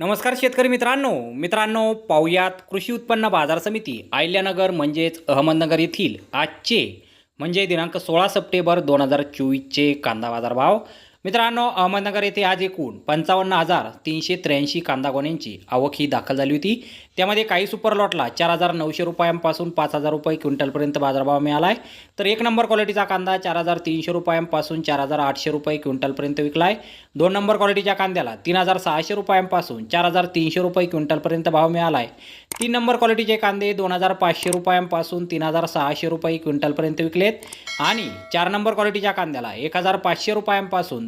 नमस्कार शेतकरी मित्रांनो. मित्रांनो पाहुयात कृषी उत्पन्न बाजार समिती आयल्यानगर म्हणजेच अहमदनगर येथील आजचे म्हणजे दिनांक सोळा सप्टेंबर दोन हजार चोवीसचे कांदा बाजार भाव मित्रांनो अहमदनगर येथे आज एकूण पंचावन्न हजार तीनशे त्र्याऐंशी कांदा गोण्यांची आवक ही दाखल झाली होती. त्यामध्ये काही सुपर लॉटला चार हजार नऊशे रुपयांपासून पाच हजार रुपये क्विंटलपर्यंत बाजारभाव मिळाला आहे तर एक नंबर क्वालिटीचा कांदा चार हजार तीनशे रुपयांपासून चार हजार आठशे रुपये क्विंटलपर्यंत विकला आहे दोन नंबर क्वालिटीच्या कांद्याला तीन हजार सहाशे रुपयांपासून चार हजार तीनशे रुपये क्विंटलपर्यंत भाव मिळाला आहे तीन नंबर क्वालिटीचे कांदे दोन हजार पाचशे रुपयांपासून तीन हजार सहाशे रुपये क्विंटलपर्यंत विकलेत. आणि चार नंबर क्वालिटीच्या कांद्याला एक हजार पाचशे रुपयांपासून